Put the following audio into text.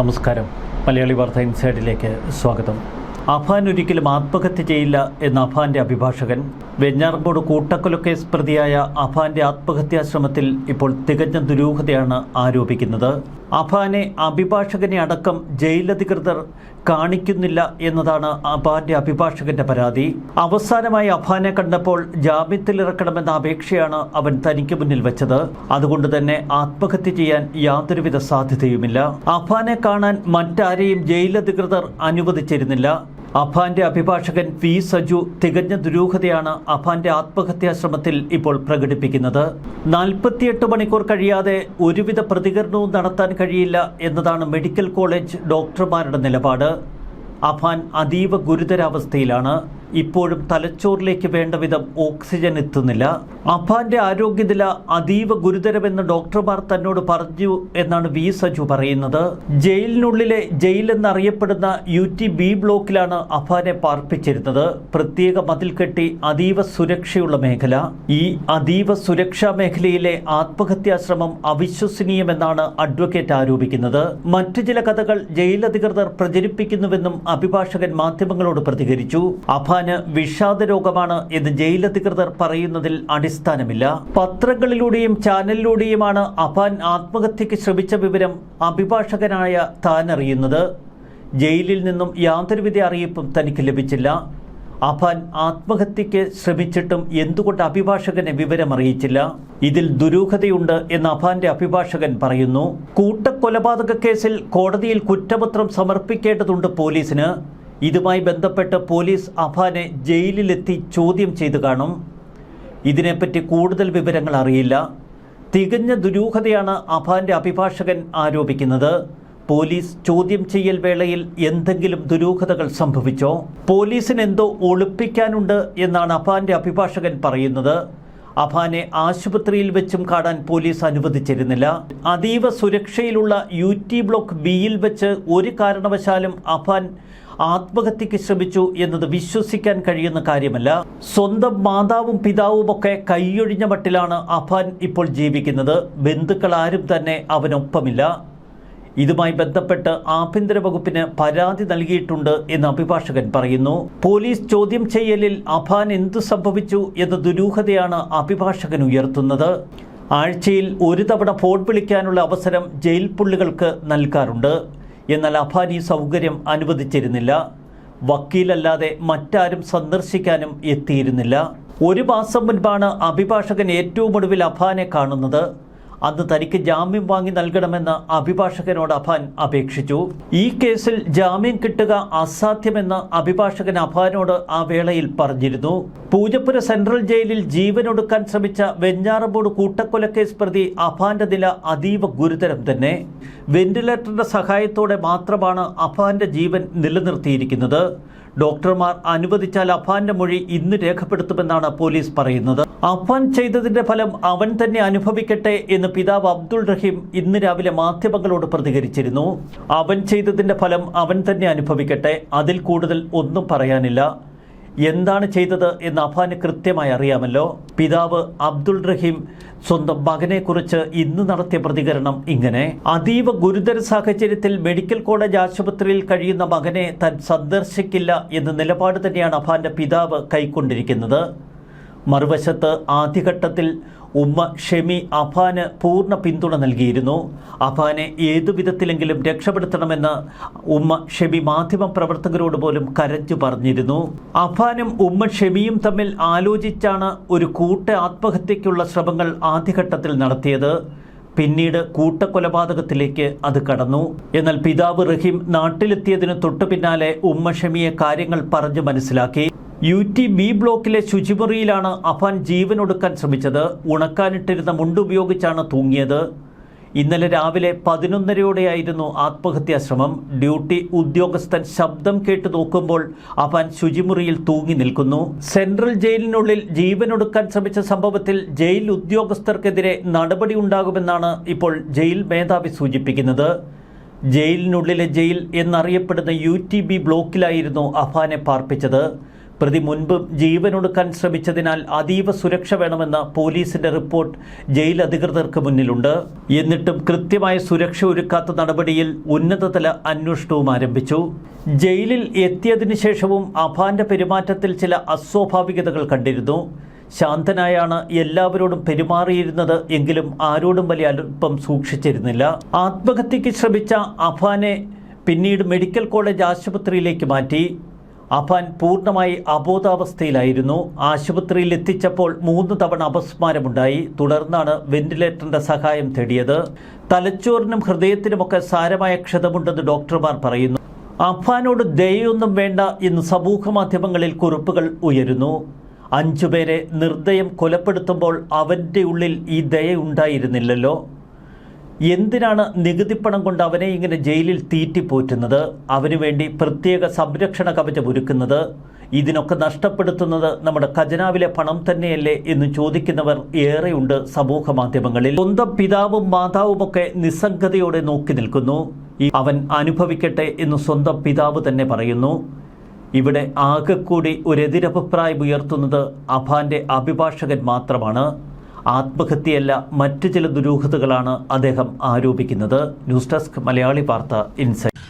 നമസ്കാരം. മലയാളി വാർത്ത ഇൻസൈഡിലേക്ക് സ്വാഗതം. അഫാൻ ഒരിക്കലും ആത്മഹത്യ ചെയ്യില്ല എന്ന അഫാന്റെ അഭിഭാഷകൻ വെഞ്ഞാറമ്പോട് കൂട്ടക്കൊലക്കേസ് പ്രതിയായ അഫാന്റെ ആത്മഹത്യാശ്രമത്തിൽ ഇപ്പോൾ തികഞ്ഞ ദുരൂഹതയാണ് ആരോപിക്കുന്നത്. അഫാനെ അഭിഭാഷകനെ അടക്കം ജയിലധികൃതർ കാണിക്കുന്നില്ല എന്നതാണ് അഫാന്റെ അഭിഭാഷകന്റെ പരാതി. അവസാനമായി അഫാനെ കണ്ടപ്പോൾ ജാമ്യത്തിലിറക്കണമെന്ന അപേക്ഷയാണ് അവൻ തനിക്ക് മുന്നിൽ വെച്ചത്. അതുകൊണ്ട് തന്നെ ആത്മഹത്യ ചെയ്യാൻ യാതൊരുവിധ സാധ്യതയുമില്ല. അഫാനെ കാണാൻ മറ്റാരെയും ജയിലധികൃതർ അനുവദിച്ചിരുന്നില്ല. അഫാന്റെ അഭിഭാഷകൻ വി സജു തികഞ്ഞ ദുരൂഹതയാണ് അഫാന്റെ ആത്മഹത്യാശ്രമത്തിൽ ഇപ്പോൾ പ്രകടിപ്പിക്കുന്നത്. നാൽപ്പത്തിയെട്ട് മണിക്കൂർ കഴിയാതെ ഒരുവിധ പ്രതികരണവും നടത്താൻ കഴിയില്ല എന്നതാണ് മെഡിക്കൽ കോളേജ് ഡോക്ടർമാരുടെ നിലപാട്. അഫാൻ അതീവ ഗുരുതരാവസ്ഥയിലാണ്. ഇപ്പോഴും തലച്ചോറിലേക്ക് വേണ്ട വിധം ഓക്സിജൻ എത്തുന്നില്ല. അഫാന്റെ ആരോഗ്യനില അതീവ ഗുരുതരമെന്ന് ഡോക്ടർമാർ തന്നോട് പറഞ്ഞു എന്നാണ് വി സജു പറയുന്നത്. ജയിലിനുള്ളിലെ ജയിൽ എന്നറിയപ്പെടുന്ന യു ടി ബി ബ്ലോക്കിലാണ് അഫാനെ പാർപ്പിച്ചിരുന്നത്. പ്രത്യേക മതിൽ കെട്ടി അതീവ സുരക്ഷയുള്ള മേഖല. ഈ അതീവ സുരക്ഷാ മേഖലയിലെ ആത്മഹത്യാശ്രമം അവിശ്വസനീയമെന്നാണ് അഡ്വക്കേറ്റ് ആരോപിക്കുന്നത്. മറ്റു ചില കഥകൾ ജയിലധികൃതർ പ്രചരിപ്പിക്കുന്നുവെന്നും അഭിഭാഷകൻ മാധ്യമങ്ങളോട് പ്രതികരിച്ചു. അഫാന് വിഷാദ രോഗമാണ് എന്ന് ജയിലധികൃതർ പറയുന്നതിൽ അടിസ്ഥാനമില്ല. പത്രങ്ങളിലൂടെയും ചാനലിലൂടെയുമാണ് അഫാൻ ആത്മഹത്യക്ക് ശ്രമിച്ച വിവരം അഭിഭാഷകനായ താൻ അറിയുന്നത്. ജയിലിൽ നിന്നും യാതൊരുവിധ അറിയിപ്പും തനിക്ക് ലഭിച്ചില്ല. അഫാൻ ആത്മഹത്യക്ക് ശ്രമിച്ചിട്ടും എന്തുകൊണ്ട് അഭിഭാഷകനെ വിവരമറിയിച്ചില്ല? ഇതിൽ ദുരൂഹതയുണ്ട് എന്ന് അഫാന്റെ അഭിഭാഷകൻ പറയുന്നു. കൂട്ടക്കൊലപാതക കേസിൽ കോടതിയിൽ കുറ്റപത്രം സമർപ്പിക്കേണ്ടതുണ്ട് പോലീസിന്. ഇതുമായി ബന്ധപ്പെട്ട് പോലീസ് അഫാനെ ജയിലിലെത്തി ചോദ്യം ചെയ്തു കാണും. ഇതിനെപ്പറ്റി കൂടുതൽ വിവരങ്ങൾ അറിയില്ല. തികഞ്ഞ ദുരൂഹതയാണ് അഫാന്റെ അഭിഭാഷകൻ ആരോപിക്കുന്നത്. പോലീസ് ചോദ്യം ചെയ്യൽ വേളയിൽ എന്തെങ്കിലും ദുരൂഹതകൾ സംഭവിച്ചോ? പോലീസിന് എന്തോ ഒളിപ്പിക്കാനുണ്ട് എന്നാണ് അഫാന്റെ അഭിഭാഷകൻ പറയുന്നത്. അഫാനെ ആശുപത്രിയിൽ വെച്ചും കാണാൻ പോലീസ് അനുവദിച്ചിരുന്നില്ല. അതീവ സുരക്ഷയിലുള്ള യു ടി ബ്ലോക്ക് ബിയിൽ വെച്ച് ഒരു കാരണവശാലും അഫാൻ ആത്മഹത്യക്ക് ശ്രമിച്ചു എന്നത് വിശ്വസിക്കാൻ കഴിയുന്ന കാര്യമല്ല. സ്വന്തം മാതാവും പിതാവുമൊക്കെ കൈയൊഴിഞ്ഞ മട്ടിലാണ് അഫാൻ ഇപ്പോൾ ജീവിക്കുന്നത്. ബന്ധുക്കൾ ആരും തന്നെ അവനൊപ്പമില്ല. ഇതുമായി ബന്ധപ്പെട്ട് ആഭ്യന്തര വകുപ്പിന് പരാതി നൽകിയിട്ടുണ്ട് എന്ന് അഭിഭാഷകൻ പറയുന്നു. പോലീസ് ചോദ്യം ചെയ്യലിൽ അഫാൻ എന്തു സംഭവിച്ചു എന്ന ദുരൂഹതയാണ് അഭിഭാഷകൻ ഉയർത്തുന്നത്. ആഴ്ചയിൽ ഒരു തവണ ഫോൺ വിളിക്കാനുള്ള അവസരം ജയിൽ പുള്ളികൾക്ക് നൽകാറുണ്ട്. എന്നാൽ അഫാൻ ഈ സൗകര്യം അനുവദിച്ചിരുന്നില്ല. വക്കീലല്ലാതെ മറ്റാരും സന്ദർശിക്കാനും എത്തിയിരുന്നില്ല. ഒരു മാസം മുൻപാണ് അഭിഭാഷകൻ ഏറ്റവും ഒടുവിൽ അഫാനെ കാണുന്നത്. അന്ന് തനിക്ക് ജാമ്യം വാങ്ങി നൽകണമെന്ന് അഭിഭാഷകനോട് അഫാൻ അപേക്ഷിച്ചു. ഈ കേസിൽ ജാമ്യം കിട്ടുക അസാധ്യമെന്ന് അഭിഭാഷകൻ അഫാനോട് ആ വേളയിൽ പറഞ്ഞിരുന്നു. പൂജപ്പുര സെൻട്രൽ ജയിലിൽ ജീവനൊടുക്കാൻ ശ്രമിച്ച വെഞ്ഞാറമ്പൂട് കൂട്ടക്കൊലക്കേസ് പ്രതി അഫാന്റെ നില അതീവ ഗുരുതരം തന്നെ. വെന്റിലേറ്ററിന്റെ സഹായത്തോടെ മാത്രമാണ് അഫാന്റെ ജീവൻ നിലനിർത്തിയിരിക്കുന്നത്. ഡോക്ടർമാർ അനുവദിച്ചാൽ അഫാന്റെ മൊഴി ഇന്ന് രേഖപ്പെടുത്തുമെന്നാണ് പോലീസ് പറയുന്നത്. അഫാൻ ചെയ്തതിന്റെ ഫലം അവൻ തന്നെ അനുഭവിക്കട്ടെ എന്ന് പിതാവ് അബ്ദുൾ റഹീം ഇന്ന് രാവിലെ മാധ്യമങ്ങളോട് പ്രതികരിച്ചിരുന്നു. അവൻ ചെയ്തതിന്റെ ഫലം അവൻ തന്നെ അനുഭവിക്കട്ടെ അതിൽ കൂടുതൽ ഒന്നും പറയാനില്ല. എന്താണ് ചെയ്തത് എന്ന് അഫാന് കൃത്യമായി അറിയാമല്ലോ. പിതാവ് അബ്ദുൾ റഹീം സ്വന്തം മകനെക്കുറിച്ച് ഇന്ന് നടത്തിയ പ്രതികരണം ഇങ്ങനെ. അതീവ ഗുരുതര സാഹചര്യത്തിൽ മെഡിക്കൽ കോളേജ് ആശുപത്രിയിൽ കഴിയുന്ന മകനെ താൻ സന്ദർശിക്കില്ല എന്ന നിലപാട് തന്നെയാണ് അഫാന്റെ പിതാവ് കൈക്കൊണ്ടിരിക്കുന്നത്. മറുവശത്ത് ആദ്യഘട്ടത്തിൽ ഉമ്മ ഷെമി അഫാന് പൂർണ പിന്തുണ നൽകിയിരുന്നു. അഫാനെ ഏതു വിധത്തിലെങ്കിലും രക്ഷപ്പെടുത്തണമെന്ന് ഉമ്മ ഷെമി മാധ്യമ പ്രവർത്തകരോട് പോലും കരഞ്ഞു പറഞ്ഞിരുന്നു. അഫാനും ഉമ്മ ഷെമിയും തമ്മിൽ ആലോചിച്ചാണ് ഒരു കൂട്ട ആത്മഹത്യയ്ക്കുള്ള ശ്രമങ്ങൾ ആദ്യഘട്ടത്തിൽ നടത്തിയത്. പിന്നീട് കൂട്ടക്കൊലപാതകത്തിലേക്ക് അത് കടന്നു. എന്നാൽ പിതാവ് റഹീം നാട്ടിലെത്തിയതിനു തൊട്ടു പിന്നാലെ ഉമ്മ ഷെമിയെ കാര്യങ്ങൾ പറഞ്ഞു മനസ്സിലാക്കി. യു ടി ബി ബ്ലോക്കിലെ ശുചിമുറിയിലാണ് അഫാൻ ജീവനൊടുക്കാൻ ശ്രമിച്ചത്. ഉണക്കാനിട്ടിരുന്ന മുണ്ടുപയോഗിച്ചാണ് തൂങ്ങിയത്. ഇന്നലെ രാവിലെ പതിനൊന്നരയോടെയായിരുന്നു ആത്മഹത്യാശ്രമം. ഡ്യൂട്ടി ഉദ്യോഗസ്ഥൻ ശബ്ദം കേട്ട് നോക്കുമ്പോൾ അഫാൻ ശുചിമുറിയിൽ തൂങ്ങി നിൽക്കുന്നു. സെൻട്രൽ ജയിലിനുള്ളിൽ ജീവനൊടുക്കാൻ ശ്രമിച്ച സംഭവത്തിൽ ജയിൽ ഉദ്യോഗസ്ഥർക്കെതിരെ നടപടി ഉണ്ടാകുമെന്നാണ് ഇപ്പോൾ ജയിൽ മേധാവി സൂചിപ്പിക്കുന്നത്. ജയിലിനുള്ളിലെ ജയിൽ എന്നറിയപ്പെടുന്ന യു ടി ബി ബ്ലോക്കിലായിരുന്നു അഫാനെ പാർപ്പിച്ചത്. പ്രതി മുൻപ് ജീവനൊടുക്കാൻ ശ്രമിച്ചതിനാൽ അതീവ സുരക്ഷ വേണമെന്ന പോലീസിന്റെ റിപ്പോർട്ട് ജയിൽ അധികൃതർക്ക് മുന്നിലുണ്ട്. എന്നിട്ടും കൃത്യമായ സുരക്ഷ ഒരുക്കാത്ത നടപടിയിൽ ഉന്നതതല അന്വേഷണവും ആരംഭിച്ചു. ജയിലിൽ എത്തിയതിനു ശേഷവും അഫാന്റെ പെരുമാറ്റത്തിൽ ചില അസ്വാഭാവികതകൾ കണ്ടിരുന്നു. ശാന്തനായാണ് എല്ലാവരോടും പെരുമാറിയിരുന്നത് എങ്കിലും ആരോടും വലിയ അല്പം സൂക്ഷിച്ചിരുന്നില്ല. ആത്മഹത്യയ്ക്ക് ശ്രമിച്ച അഫാനെ പിന്നീട് മെഡിക്കൽ കോളേജ് ആശുപത്രിയിലേക്ക് മാറ്റി. അഫാൻ പൂർണമായി അബോധാവസ്ഥയിലായിരുന്നു. ആശുപത്രിയിൽ എത്തിച്ചപ്പോൾ മൂന്ന് തവണ അപസ്മാരമുണ്ടായി. തുടർന്നാണ് വെന്റിലേറ്ററിന്റെ സഹായം തേടിയത്. തലച്ചോറിനും ഹൃദയത്തിനുമൊക്കെ സാരമായ ക്ഷതമുണ്ടെന്ന് ഡോക്ടർമാർ പറയുന്നു. അഫാനോട് ദയൊന്നും വേണ്ട എന്ന് സമൂഹ മാധ്യമങ്ങളിൽ കുറിപ്പുകൾ ഉയരുന്നു. അഞ്ചുപേരെ നിർദ്ദയം കൊലപ്പെടുത്തുമ്പോൾ അവന്റെ ഉള്ളിൽ ഈ ദയ ഉണ്ടായിരുന്നില്ലല്ലോ. എന്തിനാണ് നികുതിപ്പണം കൊണ്ട് അവനെ ഇങ്ങനെ ജയിലിൽ തീറ്റിപ്പോറ്റുന്നത്? അവനു വേണ്ടി പ്രത്യേക സംരക്ഷണ കവചം ഒരുക്കുന്നത്? ഇതിനൊക്കെ നഷ്ടപ്പെടുത്തുന്നത് നമ്മുടെ ഖജനാവിലെ പണം തന്നെയല്ലേ എന്ന് ചോദിക്കുന്നവർ ഏറെയുണ്ട് സമൂഹ മാധ്യമങ്ങളിൽ. സ്വന്തം പിതാവും മാതാവുമൊക്കെ നിസ്സംഗതയോടെ നോക്കി നിൽക്കുന്നു. അവൻ അനുഭവിക്കട്ടെ എന്ന് സ്വന്തം പിതാവ് തന്നെ പറയുന്നു. ഇവിടെ ആകെക്കൂടി ഒരു എതിരഭിപ്രായം ഉയർത്തുന്നത് അഭാന്റെ അഭിഭാഷകൻ മാത്രമാണ്. ആത്മഹത്യയല്ല മറ്റു ചില ദുരൂഹതകളാണ് അദ്ദേഹം ആരോപിക്കുന്നത്. ന്യൂസ് ഡെസ്ക് മലയാളി വാർത്ത ഇൻസൈറ്റ്.